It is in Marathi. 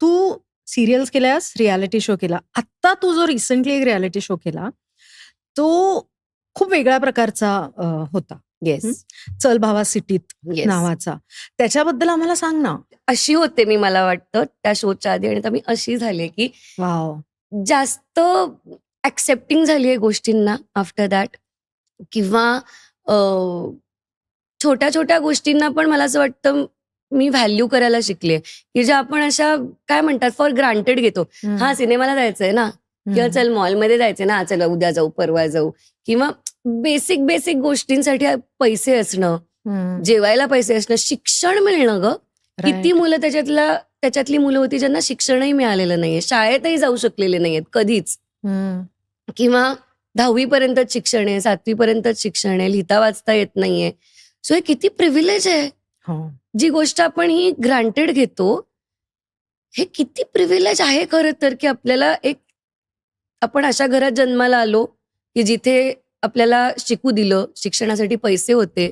तू सिरियल्स केल्यास रियालिटी शो केला. आत्ता तू जो रिसेंटली एक रियालिटी शो केला तो खूप वेगळ्या प्रकारचा होता. येस. चल भावा सिटीत नावाचा. त्याच्याबद्दल आम्हाला सांग ना. अशी होते मी मला वाटतं त्या शोच्या आधी आणि आता मी अशी झाली की वाव. जास्त ऍक्सेप्टिंग झाली आहे गोष्टींना आफ्टर दॅट. किंवा छोट्या छोट्या गोष्टींना पण मला असं वाटतं मी व्हॅल्यू करायला शिकले. की ज्या आपण अशा काय म्हणतात फॉर ग्रांटेड घेतो. हा सिनेमाला जायचंय ना. किंवा चल मॉलमध्ये जायचंय ना. चला उद्या जाऊ परवा जाऊ. किंवा बेसिक बेसिक गोष्टींसाठी पैसे असणं जेवायला पैसे असणं शिक्षण मिळणं ग. किती मुलं त्याच्यातला त्याच्यातली मुलं होती ज्यांना शिक्षणही मिळालेलं नाहीये. शाळेतही जाऊ शकलेले नाहीयेत कधीच. किंवा दहावी पर्यंतच शिक्षण आहे सातवी पर्यंतच शिक्षण आहे लिहिता वाचता येत नाहीये. सो हे किती प्रिव्हिलेज आहे. हो. जी गोष्ट आपण ही ग्रांटेड घेतो हे किती प्रिव्हिलेज आहे खरं तर की आपल्याला एक आपण अशा घरात जन्माला आलो की जिथे आपल्याला शिकू दिलं शिक्षणासाठी पैसे होते.